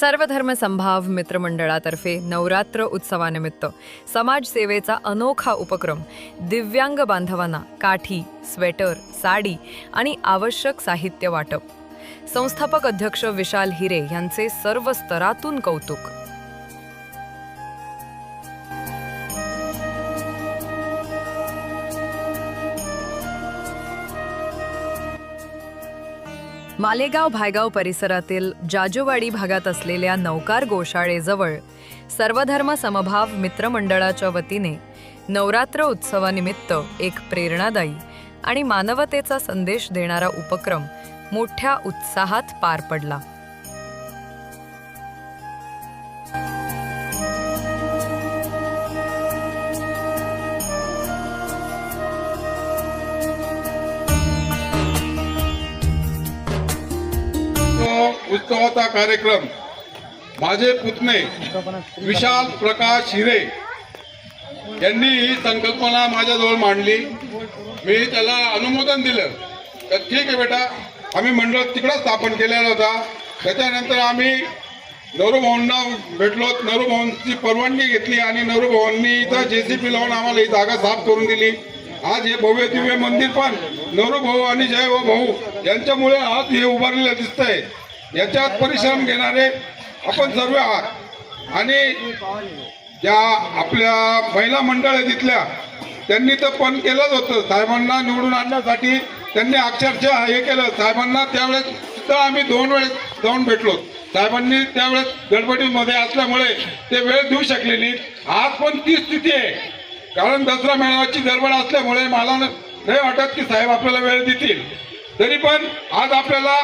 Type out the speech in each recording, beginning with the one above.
सर्वधर्म संभाव मित्रमंडळातर्फे नवरात्र उत्सवानिमित्त समाजसेवेचा अनोखा उपक्रम. दिव्यांग बांधवांना काठी स्वेटर साडी आणि आवश्यक साहित्य वाटप. संस्थापक अध्यक्ष विशाल हिरे यांचे सर्व स्तरातून कौतुक. मालेगाव भायगाव परिसरातील जाजूवाडी भागात असलेल्या नौकार गोशाळेजवळ सर्वधर्म समभाव मित्रमंडळाच्या वतीने नवरात्र उत्सवानिमित्त एक प्रेरणादायी आणि मानवतेचा संदेश देणारा उपक्रम मोठ्या उत्साहात पार पडला. तो कार्यक्रम. माझे पुतणे विशाल प्रकाश हिरे यांनी ही संकल्पना माझ्याजवळ मांडली. मी त्याला अनुमोदन दिलं. तर ठीक आहे बेटा आम्ही मंडळ तिकडं स्थापन केलेला होता. त्याच्यानंतर आम्ही नवरूभाऊंना भेटलो. नवरूभाऊंची परवानगी घेतली आणि नवरूभाऊंनी इथं जे सी पी लावून आम्हाला ही जागा साफ करून दिली. आज हे भव्य दिव्य मंदिर पण नवरूभाऊ आणि जय व भाऊ यांच्यामुळे आज हे उभारलेलं दिसतंय. याच्यात परिश्रम घेणारे आपण सर्व आहात. आणि ज्या आपल्या महिला मंडळ आहे तिथल्या त्यांनी तर पण केलंच होतं. साहेबांना निवडून आणण्यासाठी त्यांनी अक्षरशः हे केलं. साहेबांना त्यावेळेस तर आम्ही दोन वेळेस जाऊन भेटलो. साहेबांनी त्यावेळेस गडबडीमध्ये असल्यामुळे ते वेळ देऊ शकले नाही आज पण ती स्थिती आहे. कारण दसरा मेळाव्याची गडबड असल्यामुळे मला नाही वाटत की साहेब आपल्याला वेळ देतील. तरी पण आज आपल्याला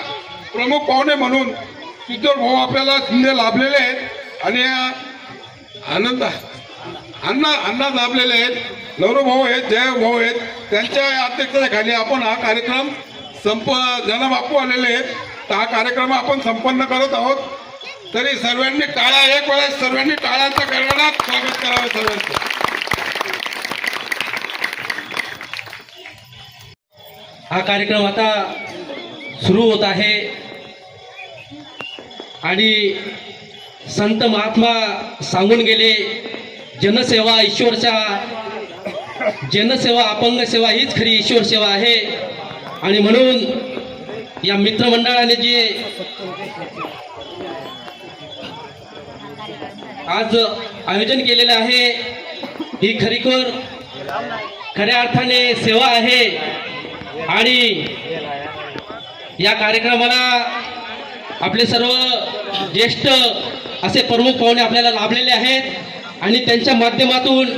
प्रमुख पाहुणे म्हणून सिद्धोर भाऊ आपल्याला शिंदे लाभलेले आहेत आणि आनंद अण्णा अण्णा लाभलेले आहेत. नवरू भाऊ आहेत जय भाऊ आहेत. त्यांच्या अध्यक्षतेखाली आपण हा कार्यक्रम संप ज्यांना बापू आलेले आहेत. तर हा कार्यक्रम आपण संपन्न करत आहोत. तरी सर्वांनी टाळ्या एक वेळेस सर्वांनी टाळ्यांचा करण्यात स्वागत करावे सर्वांचं. हा कार्यक्रम आता सुरू होत आहे. आणि संत महात्मा सांगून गेले जनसेवा ईश्वरच्या जनसेवा अपंग सेवा हीच खरी ईश्वर सेवा आहे. आणि म्हणून या मित्रमंडळाने जे आज आयोजन केलेलं आहे ही खरीखोर खऱ्या अर्थाने सेवा आहे. आणि या कार्यक्रमाला आपले सर्व ज्येष्ठ असे प्रमुख पाहुणे आपल्याला लाभलेले आहेत आणि त्यांच्या माध्यमातून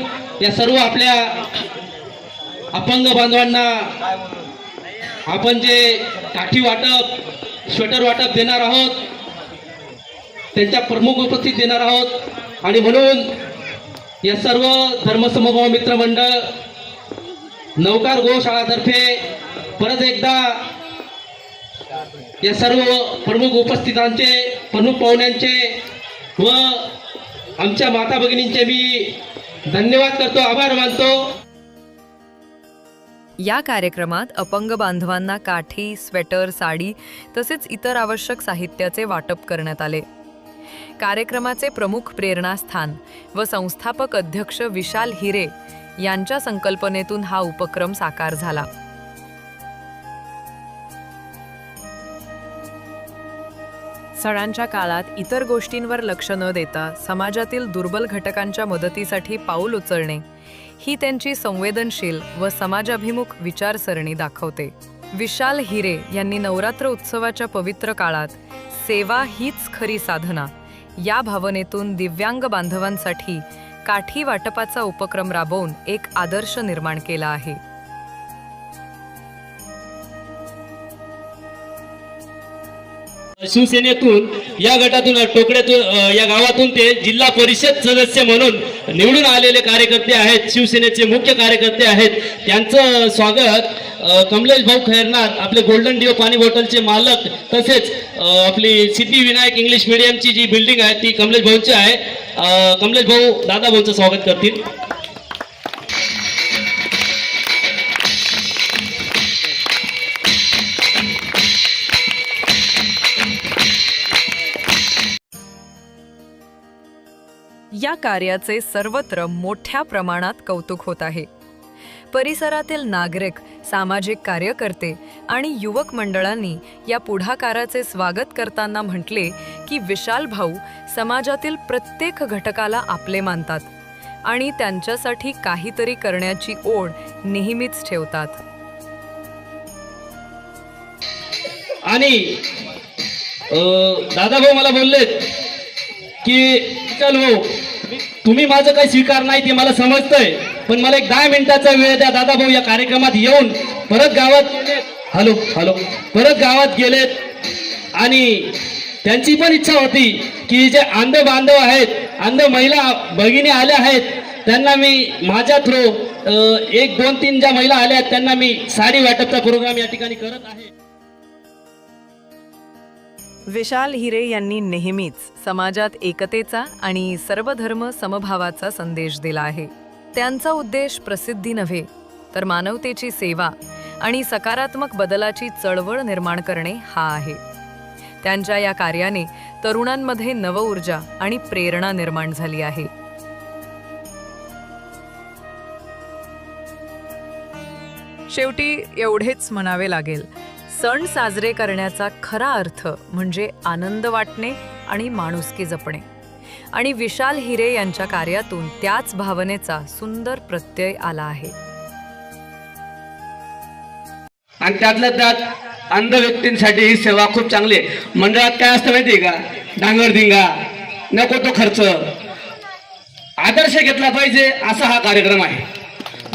या सर्व आपल्या अपंग बांधवांना आपण जे काठी वाटप स्वेटर वाटप देणार आहोत त्यांच्या प्रमुख उपस्थित देणार आहोत आणि म्हणून या सर्व धर्मसमभाव मित्रमंडळ नौकार गोशाळातर्फे परत एकदा या सर्व प्रमुख उपस्थितांचे प्रमुख पाहुण्यांचे व आमच्या माता भगिनींचे मी धन्यवाद करतो आभार मानतो. या कार्यक्रमात अपंग बांधवांना काठी स्वेटर साडी तसेच इतर आवश्यक साहित्याचे वाटप करण्यात आले. कार्यक्रमाचे प्रमुख प्रेरणास्थान व संस्थापक अध्यक्ष विशाल हिरे यांच्या संकल्पनेतून हा उपक्रम साकार झाला. सणांच्या काळात इतर गोष्टींवर लक्ष न देता समाजातील दुर्बल घटकांच्या मदतीसाठी पाऊल उचलणे ही त्यांची संवेदनशील व समाजाभिमुख विचारसरणी दाखवते. विशाल हिरे यांनी नवरात्र उत्सवाच्या पवित्र काळात सेवा हीच खरी साधना. या भावनेतून दिव्यांग बांधवांसाठी काठी वाटपाचा उपक्रम राबवून एक आदर्श निर्माण केला आहे. शिवसेनेतून या गटातून टोकड्यातून या गावातून ते जिल्हा परिषद सदस्य म्हणून निवडून आलेले कार्यकर्ते आहेत शिवसेनेचे मुख्य कार्यकर्ते आहेत. त्यांचं स्वागत कमलेश भाऊ खैरनाथ आपले गोल्डन डिओ पाणी बॉटलचे मालक तसेच आपली आपली सिद्धिविनायक इंग्लिश मिडियमची जी बिल्डिंग आहे ती कमलेश भाऊंची आहे. कमलेश भाऊ दादा भाऊंचं स्वागत करतील. कार्याचे सर्वत्र मोठ्या प्रमाणात कौतुक होत आहे. परिसरातील नागरिक सामाजिक कार्यकर्ते आणि युवक मंडळांनी या पुढाकाराचे स्वागत करताना म्हटले की विशाल भाऊ समाजातील प्रत्येक घटकाला आपले मानतात आणि त्यांच्यासाठी काहीतरी करण्याची ओढ नेहमीच ठेवतात. आणि दादा भाऊ मला बोललेत की चल भाऊ तुम्ही माझं काही स्वीकार नाही ते मला समजतंय. पण मला एक दहा मिनिटाचा वेळ द्या दादा भाऊ या कार्यक्रमात येऊन परत गावात हॅलो हॅलो. परत गावात गेलेत. आणि त्यांची पण इच्छा होती की जे अंध बांधव आहेत अंध महिला भगिनी आल्या आहेत त्यांना मी माझ्या थ्रू एक दोन तीन ज्या महिला आल्या आहेत त्यांना मी साडी वाटपचा प्रोग्राम या ठिकाणी करत आहे. विशाल हिरे यांनी नेहमीच समाजात एकतेचा आणि सर्वधर्म समभावाचा संदेश दिला आहे. त्यांचा उद्देश प्रसिद्धी नव्हे तर मानवतेची सेवा आणि सकारात्मक बदलाची चळवळ निर्माण करणे हा आहे. त्यांच्या या कार्याने तरुणांमध्ये नवऊर्जा आणि प्रेरणा निर्माण झाली आहे. शेवटी एवढेच म्हणावे लागेल. सण साजरे करण्याचा खरा अर्थ म्हणजे आनंद वाटणे आणि माणुसकी जपणे. आणि विशाल हिरे यांच्या कार्यातून त्याच भावनेचा सुंदर प्रत्यय आला आहे. आणि त्यातल्या त्यात अंध व्यक्तींसाठी ही सेवा खूप चांगली आहे. मंडळात काय असतं माहितीये का? डांगरधिंगा नको तो खर्च. आदर्श घेतला पाहिजे असा हा कार्यक्रम आहे.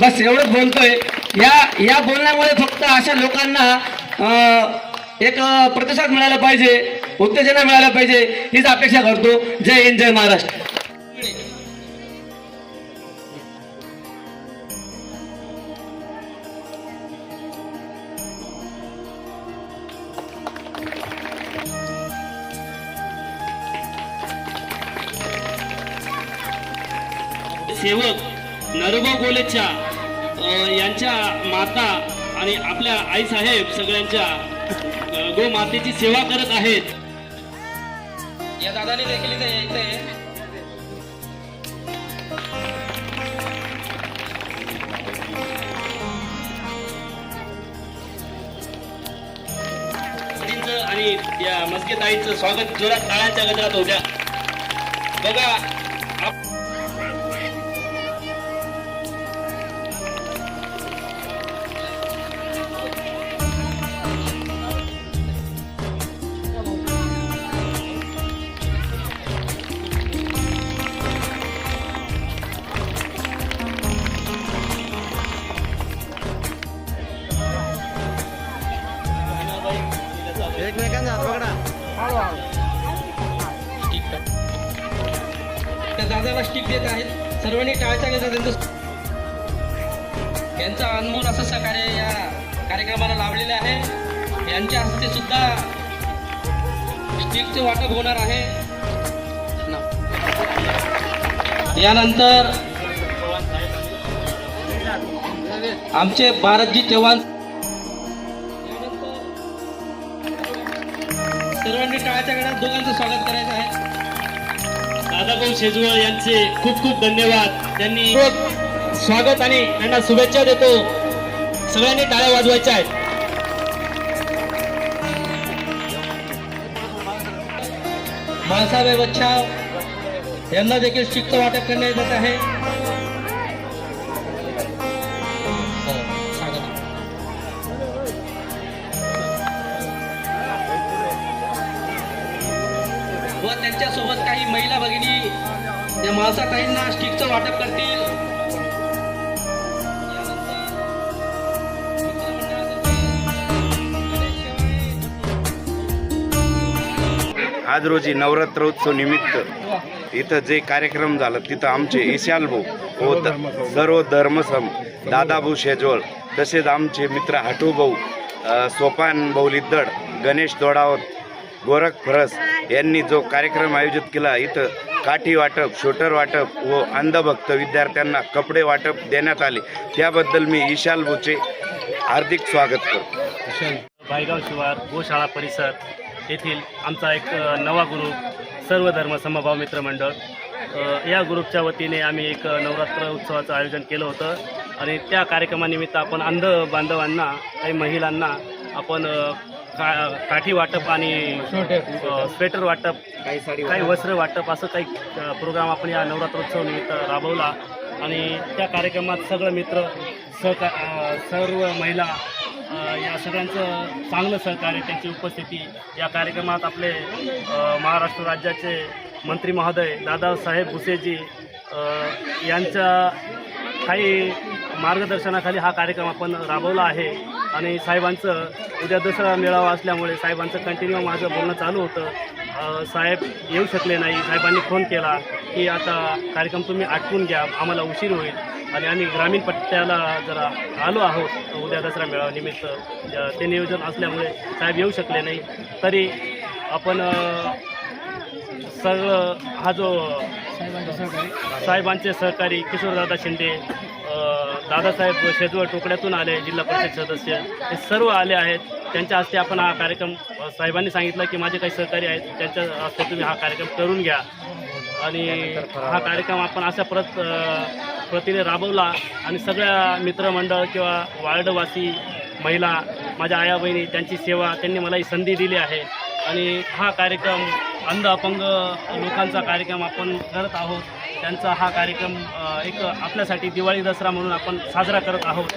बस एवढंच बोलतोय. या या बोलण्यामुळे फक्त अशा लोकांना एक प्रतिसाद मिळाला पाहिजे उत्तेजना मिळायला पाहिजे हीच अपेक्षा करतो. जय हिंद जय महाराष्ट्र. सेवक नरबा गोलेच्या यांच्या माता आणि आपल्या आई साहेब सगळ्यांच्या अ, गो मातेची सेवा करत आहेत. या दादाने देखील इथे यायचंय. आणि या मस्के ताईंचं स्वागत जोरात टाळ्यांच्या गजरात होत्या. बघा त्या दादाला स्टिक देत आहेत. सर्वांनी टाळच्या घेतात त्यांचं यांचा अनमोल असं सहकार्य या कार्यक्रमाला लाभलेले आहे. यांच्या हस्ते सुद्धा स्टिकचे वाटप होणार आहे. यानंतर आमचे भारतजी चव्हाण सर्वांनी काळाच्या गणात दोघांचं स्वागत करायचं आहे. दादाभाऊ शेजवळ यांचे खूप खूप धन्यवाद. त्यांनी स्वागत आणि त्यांना शुभेच्छा देतो. सगळ्यांनी टाळ्या वाजवायच्या आहेत. बाळासाहेब बच्छाव यांना देखील शिक्त वाटप करण्यात येत आहे. या स्टिकचं वाटप करतील. आज रोजी नवरात्र उत्सव निमित्त इथं जे कार्यक्रम झालं तिथं आमचे इशाल भाऊ व सर्व धर्मसम दादाभाऊ शेजवळ तसेच आमचे मित्र हाटू भाऊ सोपान भाऊ लिद्दड गणेश दोडावत गोरख फरस यांनी जो कार्यक्रम आयोजित केला इथं काठी वाटप शोटर वाटप व अंधभक्त विद्यार्थ्यांना कपडे वाटप देण्यात आले. त्याबद्दल मी ईशाल भाऊचे हार्दिक स्वागत करतो. बायगाव शिवार गोशाळा परिसर येथील आमचा एक नवा ग्रुप सर्व धर्म समभाव मित्र मंडळ या ग्रुपच्या वतीने आम्ही एक नवरात्र उत्सवाचं आयोजन केलं होतं. आणि त्या कार्यक्रमानिमित्त आपण अंध बांधवांना काही महिलांना आपण का काठी वाटप आणि स्वेटर वाटप काही वस्त्र वाटप असं काही प्रोग्राम आपण या नवरात्रोत्सव निमित्त राबवला. आणि त्या कार्यक्रमात सगळं मित्र सहका सर्व महिला या सगळ्यांचं चांगलं सहकार्य त्यांची उपस्थिती. या कार्यक्रमात आपले महाराष्ट्र राज्याचे मंत्री महोदय दादासाहेब भुसेजी यांच्या काही मार्गदर्शनाखाली हा कार्यक्रम आपण राबवला आहे. आणि साहेबांचं उद्या दसरा मेळावा असल्यामुळे साहेबांचं कंटिन्यू माझं बोलणं चालू होतं. साहेब येऊ शकले नाही. साहेबांनी फोन केला की आता कार्यक्रम तुम्ही आटपून घ्या. आम्हाला उशीर होईल. आणि आम्ही ग्रामीण पट्ट्याला जरा आलो आहोत. उद्या दसरा मेळावा निमित्त. अ, ते नियोजन असल्यामुळे साहेब येऊ शकले नाही. तरी आपण सगळं हा जो साहेबांचे सहकारी किशोरदादा शिंदे दादासाहेब शेजवळ टोकड्यातून आले जिल्हा परिषद सदस्य. हे सर्व आले आहेत. त्यांच्या हस्ते आपण हा कार्यक्रम साहेबांनी सांगितलं की माझे काही सहकारी आहेत त्यांच्या हस्ते तुम्ही हा कार्यक्रम करून घ्या. आणि हा कार्यक्रम आपण अशा परत प्रतीने राबवला आणि सगळ्या मित्रमंडळ किंवा वार्डवासी महिला माझ्या आया बहिणी त्यांची सेवा त्यांनी मला ही संधी दिली आहे. आणि हा कार्यक्रम अंध अपंग लोकांचा कार्यक्रम आपण करत आहोत. त्यांचा हा कार्यक्रम एक आपल्यासाठी दिवाळी दसरा म्हणून आपण साजरा करत आहोत.